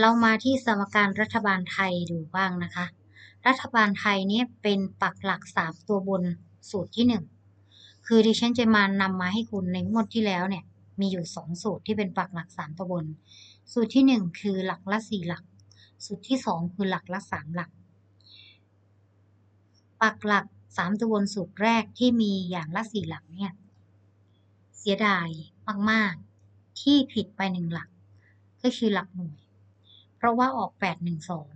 เรามาที่สมการรัฐบาลไทยดูบ้างนะคะ รัฐบาลไทยนี่เป็นปักหลักสามตัวบนสูตรที่หนึ่งคือดิฉันจะมานำมาให้คุณในงวดที่แล้วเนี่ยมีอยู่สองสูตรที่เป็นปักหลักสามตัวบน สูตรที่หนึ่งคือหลักละสี่หลัก สูตรที่สองคือหลักละสามหลัก ปักหลักสามตัวบนสูตรแรกที่มีอย่างละสี่หลักเนี่ยเสียดายมาก ๆ ที่ผิดไปหนึ่งหลัก ก็คือหลักหน่วย เพราะว่าออกแปดหนึ่งสอง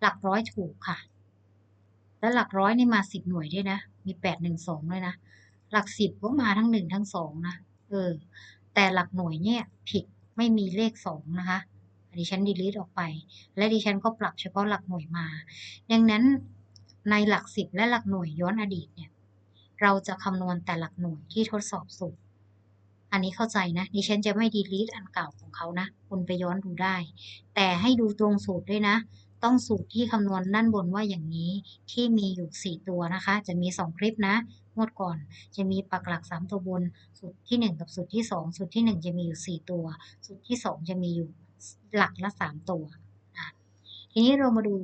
หลักร้อยถูกค่ะ แล้วหลักร้อยนี่มาสิบหน่วยด้วยนะ มีแปดหนึ่งสองด้วยนะ หลักสิบก็มาทั้งหนึ่งทั้งสองนะ เออ แต่หลักหน่วยเนี่ยผิดไม่มีเลขสองนะคะดิฉันดีลิทออกไป และดิฉันก็ปรับเฉพาะหลักหน่วยมา ดังนั้นในหลักสิบและหลักหน่วยย้อนอดีตเนี่ย เราจะคำนวณแต่หลักหน่วยที่ทดสอบสูตร อันนี้เข้าใจนะดิฉันจะไม่ดีลิทอันเก่าของเขานะ คุณไปย้อนดูได้ แต่ให้ดูตรงสูตรด้วยนะ ต้องสูตรที่คำนวณด้านบนว่าอย่างนี้ที่มีอยู่ 4 ตัวนะคะ จะมี 2 คลิปนะงวดก่อนจะมีปักหลัก 3 ตัวบน สูตรที่ 1 กับสูตรที่ 2 สูตรที่ 1 จะมีอยู่ 4 ตัว สูตรที่ 2 จะมีอยู่หลักละ 3 ตัว ทีนี้เรามาดู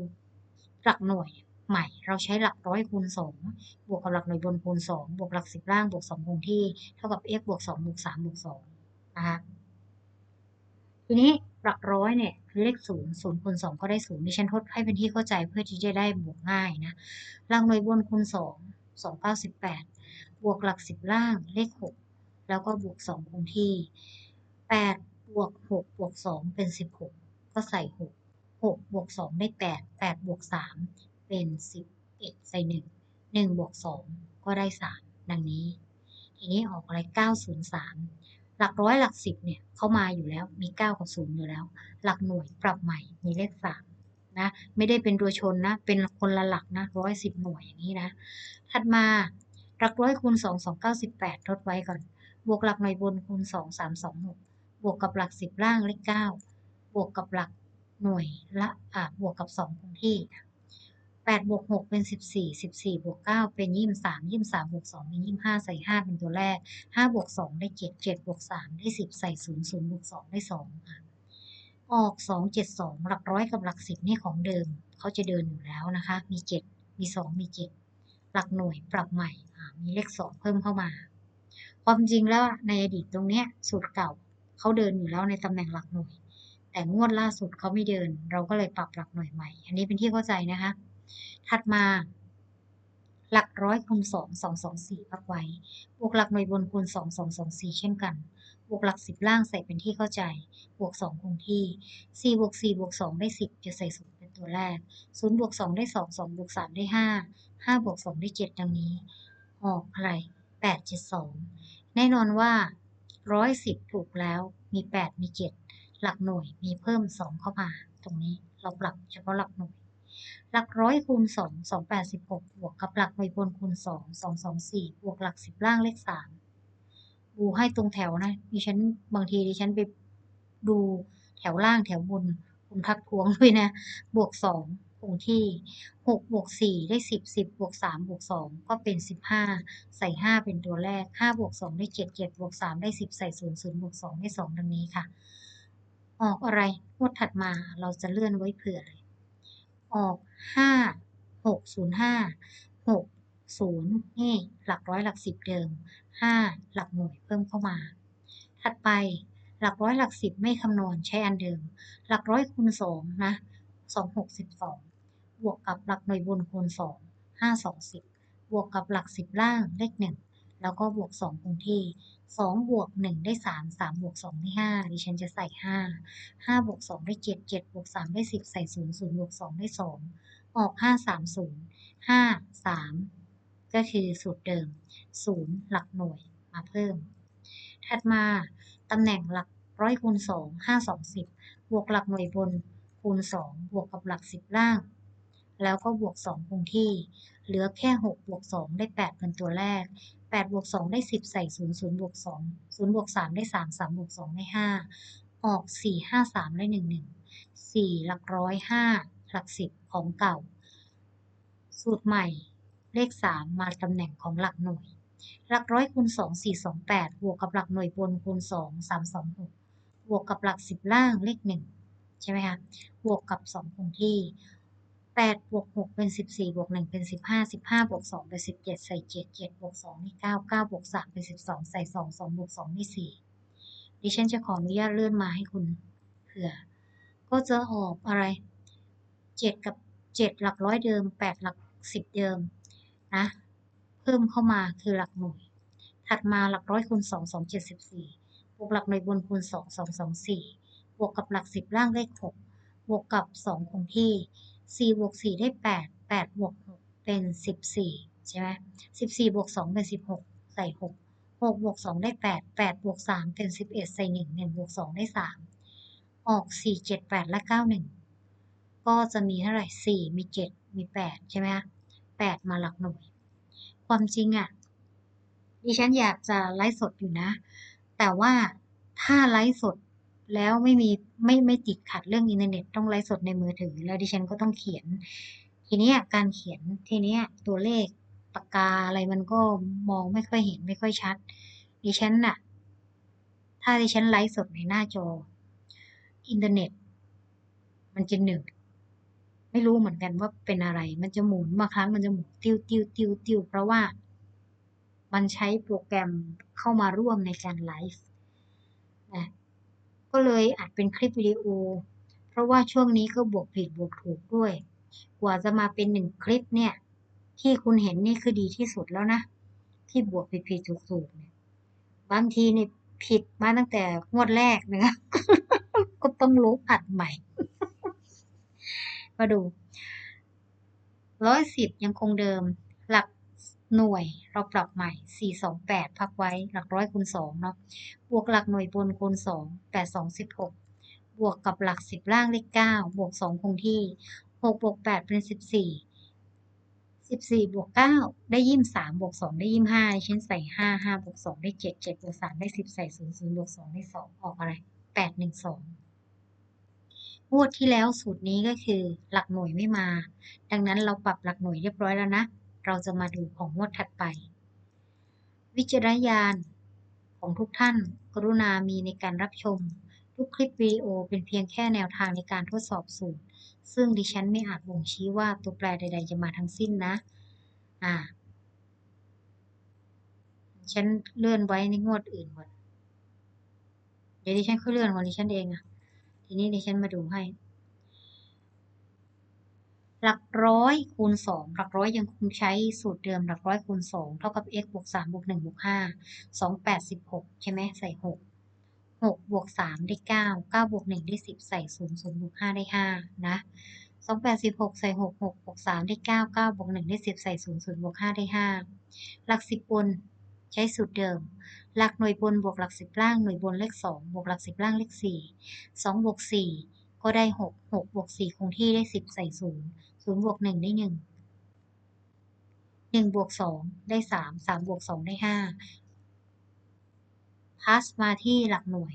หลักหน่วย ใหม่ เราใช้หลักร้อยคูณ2บวกกับหลักหน่วยบนคูณ2บวกหลัก 10 ล่างบวก2คงที่ เท่ากับ x บวก2บวก3บวก2นะคะทีนี้หลักร้อยเนี่ยเลขศูนย์ศูนย์คูณสองก็ได้ศูนย์ดิฉันทดให้เป็นที่เข้าใจเพื่อที่จะได้บวกง่ายนะหลักหน่วยบนคูณสองสองเก้าสิบแปดบวกหลักสิบล่างเลขหกแล้วก็บวกสองคงที่แปดบวกหกบวกสองเป็นสิบหกก็ใส่หกหกบวกสองได้แปดแปดบวกสาม เป็นสิบเอ็ดใส่หนึ่งหนึ่งบวกสองก็ได้สามดังนี้ ทีนี้ออกอะไรเก้าศูนย์สามหลักร้อยหลักสิบเนี่ยเข้ามาอยู่แล้วมี9กับ0อยู่แล้ว หลักหน่วยปรับใหม่มีเลข3นะไม่ได้เป็นตัวชนนะเป็นคนละหลักนะร้อยสิบหน่วยอย่างนี้นะ ถัดมาหลักร้อยคูณ2 2 9 8ทดไว้ก่อน บวกหลักหน่วยบนคูณ2 3 2 6บวกกับหลัก10ล่างเลข9บวกกับหลักหน่วยละอ่าบวกกับ2คงที่ แปดบวกหกเป็นสิบสี่สิบสี่บวกเก้าเป็นยี่สิบสามยี่สิบสามบวกสองเป็นยี่สิบห้าใส่ห้าเป็นตัวแรกห้าบวกสองได้เจ็ดเจ็ดบวกสามได้สิบใส่ศูนย์ศูนย์บวกสองได้สองค่ะออกสองเจ็ดสองหลักร้อยกับหลักสิบนี่ของเดิมเขาจะเดินอยู่แล้วนะคะ มีเจ็ดมีสองมีเจ็ดหลักหน่วยปรับใหม่มีเลขสองเพิ่มเข้ามา ความจริงแล้วในอดีตตรงเนี้ยสูตรเก่าเขาเดินอยู่แล้วในตำแหน่งหลักหน่วย แต่งวดล่าสุดเขาไม่เดิน เราก็เลยปรับหลักหน่วยใหม่ อันนี้เป็นที่เข้าใจนะคะ ถัดมาหลักร้อยคูณสองสองสองสี่พักไว้ บวกหลักหน่วยบนคูณสองสองสองสี่เช่นกัน บวกหลักสิบล่างใส่เป็นที่เข้าใจ บวกสองคงที่สี่บวกสี่บวกสองได้สิบจะใส่ศูนย์เป็นตัวแรกศูนย์บวกสองได้สองสองบวกสามได้ห้าห้าบวกสองได้เจ็ดดังนี้ออกอะไรแปดเจ็ดสองแน่นอนว่าร้อยสิบถูกแล้วมีแปดมีเจ็ดหลักหน่วยมีเพิ่มสองเข้ามา ตรงนี้เราปรับเฉพาะหลักหน่วย หลักร้อยคูณสองสองแปดสิบหกบวกกับหลักหน่วยบนคูณสองสองสองสี่บวกหลักสิบล่างเลขสามดูให้ตรงแถวนะ ดิฉันบางทีดิฉันไปดูแถวล่างแถวบนคุณทักทวงด้วยนะ บวกสองคงที่หกบวกสี่ได้สิบสิบบวกสามบวกสองก็เป็นสิบห้าใส่ห้าเป็นตัวแรกห้าบวกสองได้เจ็ดเจ็ดบวกสามได้สิบใส่ศูนย์ศูนย์บวกสองได้สองดังนี้ค่ะ ออกอะไรงวดถัดมาเราจะเลื่อนไว้เผื่อเลย ออกห้าหกศูนย์ห้าหกศูนย์นี่หลักร้อยหลักสิบเดิมห้าหลักหน่วยเพิ่มเข้ามา ถัดไปหลักร้อยหลักสิบไม่คำนวณใช้อันเดิม หลักร้อยคูณสองนะสองหกสิบสองบวกกับหลักหน่วยบนคูณสองห้าสองสิบบวกกับหลักสิบล่างเลขหนึ่ง แล้วก็บวกสองคงที่สองบวกหนึ่งได้สามสามบวกสองได้ห้าดิฉันจะใส่ห้าห้าบวกสองได้เจ็ดเจ็ดบวกสามได้สิบใส่ศูนย์ศูนย์บวกสองได้สองออกห้าสามศูนย์ห้าสามก็คือสูตรเดิมศูนย์หลักหน่วยมาเพิ่ม ถัดมาตำแหน่งหลักร้อยคูณสองห้าสองสิบบวกหลักหน่วยบนคูณสองบวกกับหลักสิบล่าง แล้วก็บวกสองคงที่ เหลือแค่หกบวกสองได้แปดเป็นตัวแรก แปดบวกสองได้สิบใส่ศูนย์ศูนย์บวกสองศูนย์บวกสามได้สามสามบวกสองได้ห้าออกสี่ห้าสามได้หนึ่งหนึ่งสี่หลักร้อยห้าหลักสิบของเก่า สูตรใหม่เลขสามมาตำแหน่งของหลักหน่วย หลักร้อยคูณสองสี่สองแปดบวกกับหลักหน่วยบนคูณสองสามสองหกบวกกับหลักสิบล่างเลขหนึ่งใช่ไหมคะบวกกับสองคงที่ แปดบวกหกเป็นสิบสี่บวกหนึ่งเป็นสิบห้าสิบห้าบวกสองเป็นสิบเจ็ดใส่เจ็ดเจ็ดบวกสองนี่เก้าเก้าบวกสามเป็นสิบสองใส่สองสองบวกสองนี่สี่ดิฉันจะขออนุญาตเลื่อนมาให้คุณเผื่อ ก็จะออกอะไรเจ็ดกับเจ็ดหลักร้อยเดิมแปดหลักสิบเดิมนะเพิ่มเข้ามาคือหลักหน่วย ถัดมาหลักร้อยคูณสองสองเจ็ดสิบสี่บวกหลักหน่วยบนคูณสองสองสองสี่บวกกับหลักสิบล่างได้หกบวกกับสองคงที่ สี่บวกสี่ได้แปดแปดบวกหกเป็นสิบสี่ใช่ไหมสิบสี่บวกสองเป็นสิบหกใส่หกหกบวกสองได้แปดแปดบวกสามเป็นสิบเอ็ดใส่หนึ่งหนึ่งบวกสองได้สามออกสี่เจ็ดแปดและเก้าหนึ่งก็จะมีเท่าไหร่สี่มีเจ็ดมีแปดใช่ไหมคะแปดมาหลักหน่วย ความจริงอะ่ะดิฉันอยากจะไลฟ์สดอยู่นะ แต่ว่าถ้าไลฟ์สด แล้วไม่มีไม่ไม่ติดขัดเรื่องอินเทอร์เน็ตต้องไลฟ์สดในมือถือ แล้วดิฉันก็ต้องเขียน ทีนี้การเขียนทีนี้ตัวเลขปากกาอะไรมันก็มองไม่ค่อยเห็นไม่ค่อยชัด ดิฉันน่ะ ถ้าดิฉันไลฟ์สดในหน้าจอ อินเทอร์เน็ต มันจะหนึบไม่รู้เหมือนกันว่าเป็นอะไร มันจะหมุนบางครั้งมันจะหมุนติ้วติ้วติ้วติ้วเพราะว่ามันใช้โปรแกรมเข้ามาร่วมในการไลฟ์ ก็เลยอัดเป็นคลิปวิดีโอ เพราะว่าช่วงนี้ก็บวกผิดบวกถูกด้วย กว่าจะมาเป็นหนึ่งคลิปเนี่ย ที่คุณเห็นนี่คือดีที่สุดแล้วนะ ที่บวกผิดผิดถูกถูกเนี่ยบางทีนี่ผิดมาตั้งแต่งวดแรกนะคะก็ต้องลบอัดใหม่ มาดูร้อยสิบยังคงเดิม หน่วยเราปรับใหม่สี่สองแปดพักไว้หลักร้อยคูณสองเนาะบวกหลักหน่วยบนคูณสองแปดสองสิบหกบวกกับหลักสิบล่างเลขเก้าบวกสองคงที่หกบวกแปดเป็นสิบสี่สิบสี่บวกเก้าได้ยี่สิบสามบวกสองได้ยี่ห้าฉันใส่ห้าห้าบวกสองได้เจ็ดเจ็ดบวกสามได้สิบใส่ศูนย์ศูนย์บวกสองได้สองออกอะไรแปดหนึ่งสองงวดที่แล้วสูตรนี้ก็คือหลักหน่วยไม่มา ดังนั้นเราปรับหลักหน่วยเรียบร้อยแล้วนะ เราจะมาดูของงวดถัดไป วิจารณญาณของทุกท่านกรุณามีในการรับชม ทุกคลิปวิดีโอเป็นเพียงแค่แนวทางในการทดสอบสูตร ซึ่งดิฉันไม่อาจบ่งชี้ว่าตัวแปรใด ๆ จะมาทั้งสิ้นนะ อ่า ฉันเลื่อนไว้ในงวดอื่นก่อนเดี๋ยวดิฉันค่อยเลื่อนของดิฉันเองอะทีนี้ดิฉันมาดูให้ หลักร้อยคูณสองหลักร้อยยังคงใช้สูตรเดิมหลักร้อยคูณสองเท่ากับ x บวกสามบวกหนึ่งบวกห้าสองแปดสิบหกใช่ไหมใส่หกหกบวกสามได้เก้าเก้าบวกหนึ่งได้สิบใส่ศูนย์ศูนย์บวกห้าได้ห้านะสองแปดสิบหกใส่หกหกบวกสามได้เก้าเก้าบวกหนึ่งได้สิบใส่ศูนย์ศูนย์บวกห้าได้ห้าหลักสิบบนใช้สูตรเดิม หลักหน่วยบนบวกหลักสิบล่างหน่วยบนเลขสองบวกหลักสิบล่างเลขสี่สองบวกสี่ ก็ได้หกหกบวกสี่คงที่ได้สิบใส่ศูนย์ศูนย์บวกหนึ่งได้หนึ่งหนึ่งบวกสองได้สามสามบวกสองได้ห้าพาสมาที่หลักหน่วย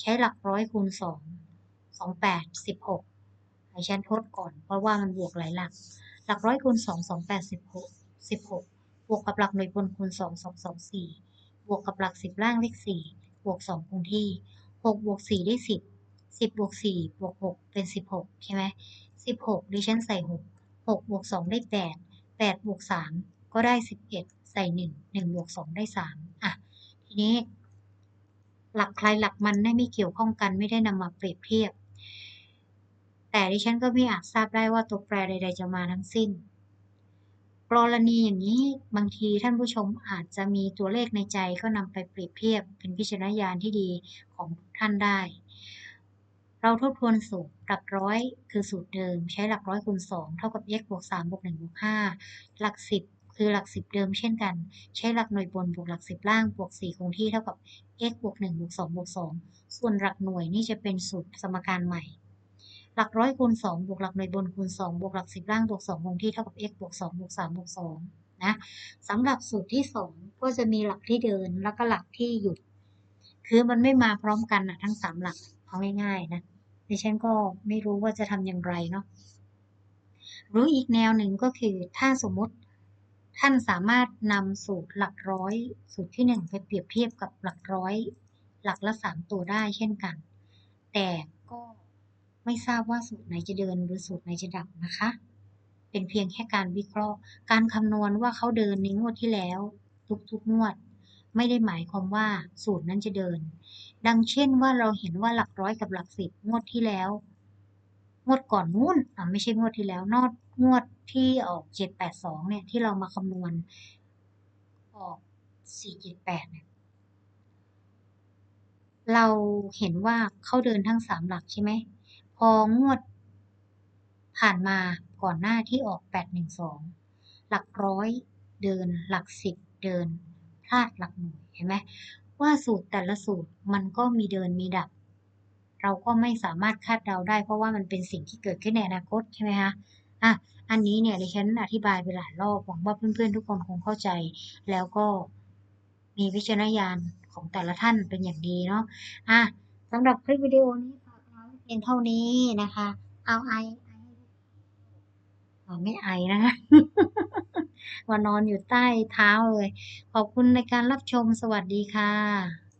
ใช้หลักร้อยคูณสองสองแปดสิบหกให้ฉันทดก่อน เพราะว่ามันบวกหลายหลัก หลักร้อยคูณสองสองแปดสิบหกสิบหกบวกกับหลักหน่วยบนคูณสองสองสองสี่บวกกับหลักสิบล่างเลขสี่บวกสองคงที่หกบวกสี่ได้สิบ สิบบวกสี่บวกหกเป็นสิบหกใช่ไหมสิบหกดิฉันใส่หกหกบวกสองได้แปดแปดบวกสามก็ได้สิบเอ็ดใส่หนึ่งหนึ่งบวกสองได้สามอะ ทีนี้ หลักใครหลักมันไม่เกี่ยวข้องกันไม่ได้นำมาเปรียบเทียบ แต่ดิฉันก็ไม่อาจทราบได้ว่าตัวแปรใด ๆ จะมาทั้งสิ้นกรณีอย่างนี้บางทีท่านผู้ชมอาจจะมีตัวเลขในใจก็นำไปเปรียบเทียบเป็นพิจารณญาณที่ดีของทุกท่านได้ เราทบทวนสูตรหลักร้อยคือสูตรเดิม ใช้หลักร้อยคูณสองเท่ากับ x บวกสามบวกหนึ่งบวกห้าหลักสิบคือหลักสิบเดิมเช่นกัน ใช้หลักหน่วยบนบวกหลักสิบล่างบวกสี่คงที่เท่ากับ x บวกหนึ่งบวกสองบวกสองส่วนหลักหน่วยนี่จะเป็นสูตรสมการใหม่ หลักร้อยคูณสองบวกหลักหน่วยบนคูณสองบวกหลักสิบล่างบวกสองคงที่เท่ากับ x บวกสองบวกสามบวกสองนะสำหรับสูตรที่สองก็จะมีหลักที่เดินแล้วก็หลักที่หยุด คือมันไม่มาพร้อมกันนะทั้งสามหลักเอาง่ายๆนะ ดิฉันก็ไม่รู้ว่าจะทำอย่างไรเนาะหรืออีกแนวหนึ่งก็คือถ้าสมมติท่านสามารถนำสูตรหลักร้อย สูตรที่หนึ่งไปเปรียบเทียบกับหลักร้อย หลักละสามตัวได้เช่นกัน แต่ก็ไม่ทราบว่าสูตรไหนจะเดินหรือสูตรไหนจะดับนะคะ เป็นเพียงแค่การวิเคราะห์ การคำนวณว่าเขาเดินในงวดที่แล้ว ทุกๆงวด ไม่ได้หมายความว่าสูตรนั้นจะเดิน ดังเช่นว่าเราเห็นว่าหลักร้อยกับหลักสิบงวดที่แล้ว งวดก่อนนู้นอะไม่ใช่งวดที่แล้วนอดงวดที่ออกเจ็ดแปดสองเนี่ยที่เรามาคำนวณ ออกสี่เจ็ดแปดเนี่ยเราเห็นว่าเขาเดินทั้งสามหลักใช่ไหมพองวด ผ่านมาก่อนหน้าที่ออกแปดหนึ่งสองหลักร้อยเดินหลักสิบเดินาดหลักหน่วยเห็นไหมว่าสูตรแต่ละสูตรมันก็มีเดินมีดับ เราก็ไม่สามารถคาดเดาได้ เพราะว่ามันเป็นสิ่งที่เกิดขึ้นในอนาคตใช่ไหมคะอะอันนี้เนี่ยดิฉันอธิบายไปหลายรอบหวังว่าเพื่อนๆทุกคนคงเข้าใจ แล้วก็มีวิจารณญาณของแต่ละท่านเป็นอย่างดีเนาะอะสำหรับคลิปวิดีโอนี้ฝากไว้เพียงเท่านี้นะคะ เอาไอไอไม่ไอนะคะ ว่านอนอยู่ใต้เท้าเลย ขอบคุณในการรับชมสวัสดีค่ะ